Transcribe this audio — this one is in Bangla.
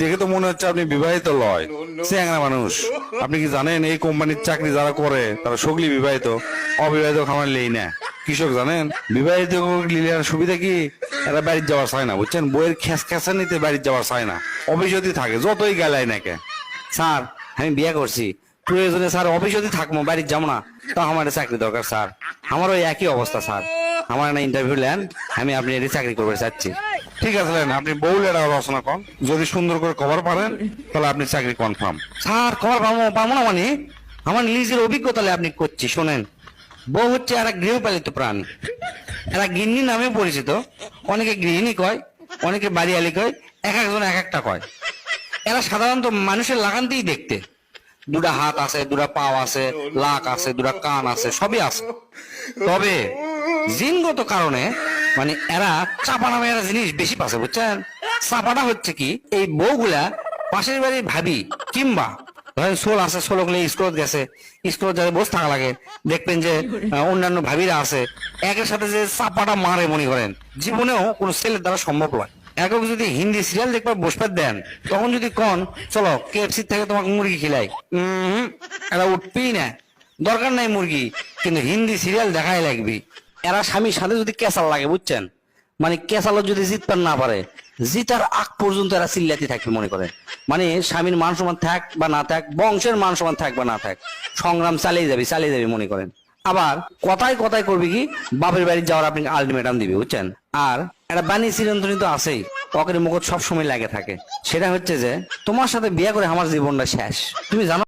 দেখে তো মনে হচ্ছে আপনি বিবাহিত লয়। চেংরা মানুষ। আপনি কি জানেন এই কোম্পানির চাকরি যারা করে, তারা সগলি বিবাহিত, অবিবাহিত খামার লেই না। কৃষক জানেন? বিবাহিত সুবিধা কি? এরা বাড়ির যাওয়ার চায় না, বুঝছেন? বইয়ের খেস খেসা নিতে বাড়ির যাওয়ার চায় না। অভিযোগই থাকে, যতই গেলায় নাকি স্যার, আমি বিয়ে করছি। প্রয়োজনে স্যার অফিস যদি থাকব, বাড়ির যাব না, তো আমার চাকরি দরকার, স্যার। আমারও একই অবস্থা, স্যার। আমার না ইন্টারভিউ নেন আমি আপনি এটি চাকরি করতে চাচ্ছি ঠিক আছে আপনি বউ লেডা রচনা কন যদি সুন্দর করে কভার পারেন, তাহলে আপনি চাকরি কনফার্ম স্যার, খবর পাবো পাবো না মানে? আমার নিজের অভিজ্ঞতা আপনি করছি, শোনেন। বউ হচ্ছে একটা গৃহপালিত প্রাণী। এরা গিন্নি নামে পরিচিত। অনেকে গৃহিণী কয়, অনেকে বাড়িয়ালি কয়, এক একজন এক একটা কয়। এরা সাধারণত মানুষের লাগানতেই দেখতে। দুটা হাত আছে, দুটা পাও আছে, লাক আছে, দুটা কান আছে, সবই আছে। তবে জিনগত কারণে মানে এরা চাপা নামে একটা জিনিস বেশি পাচ্ছে বুঝছেন? চাপাটা হচ্ছে কি, এই বউগুলা পাশের বাড়ির ভাবি কিংবা ধরেন সোল আছে সোলগুলো স্কুলত গেছে স্কুলত যাতে বসে থাকা লাগে, দেখবেন যে অন্যান্য ভাবিরা আছে, একের সাথে যে চাপাটা মারে মনে করেন, জীবনেও কোনো ছেলের দ্বারা সম্ভব নয়। একক যদি হিন্দি সিরিয়াল দেখবার বসবার দেন, তখন যদি কন, চলো কেএফসি থেকে তোমাকে মুরগি খিলাই। উম এরা উঠবেই না। দরকার নাই মুরগি, কিন্তু হিন্দি সিরিয়াল দেখাই লাগবে। এরা স্বামীর সাথে যদি কেসাল লাগে, বুঝছেন? মানে কেসালো যদি জিতপার না পারে, জিতার আগ পর্যন্ত এরা চিল্লাতি থাকবে মনে করেন মানে স্বামীর মান সমান থাক বা না থাক, বংশের মান সমান থাক বা না থাক, সংগ্রাম চালিয়ে যাবে চালিয়ে যাবে মনে করেন। আবার কথায় কথায় করবে কি, বাপের বাড়ি যাওয়ার আপনি আলটিমেটাম দিবে, বুঝছেন? আর একটা বাণী চিরন্তনী তো আছেই পকেটের মুখত সবসময় লাগে থাকে। সেটা হচ্ছে যে, তোমার সাথে বিয়ে করে আমার জীবনটা শেষ। তুমি জানো